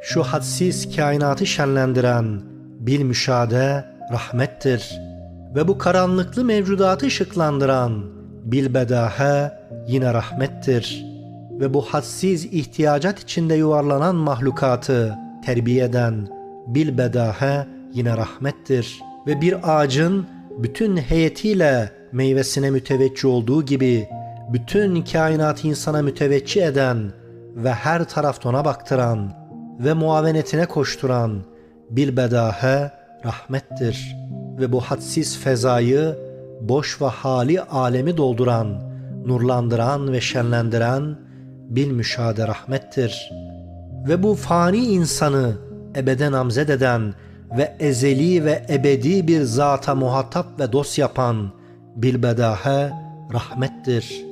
şu hadsiz kainatı şenlendiren bil müşahede rahmettir. Ve bu karanlıklı mevcudatı ışıklandıran bil bedahe yine rahmettir. Ve bu hadsiz ihtiyacat içinde yuvarlanan mahlukatı terbiye eden bil bedahe yine rahmettir. Ve bir ağacın bütün heyetiyle meyvesine müteveccih olduğu gibi bütün kainat insana müteveccih eden ve her tarafta ona baktıran ve muavenetine koşturan bil bedahe rahmettir. Ve bu hadsiz fezayı boş ve hali alemi dolduran, nurlandıran ve şenlendiren bil müşahede rahmettir. Ve bu fani insanı ebede namzed eden ve ezeli ve ebedi bir zata muhatap ve dost yapan bilbedahe rahmettir.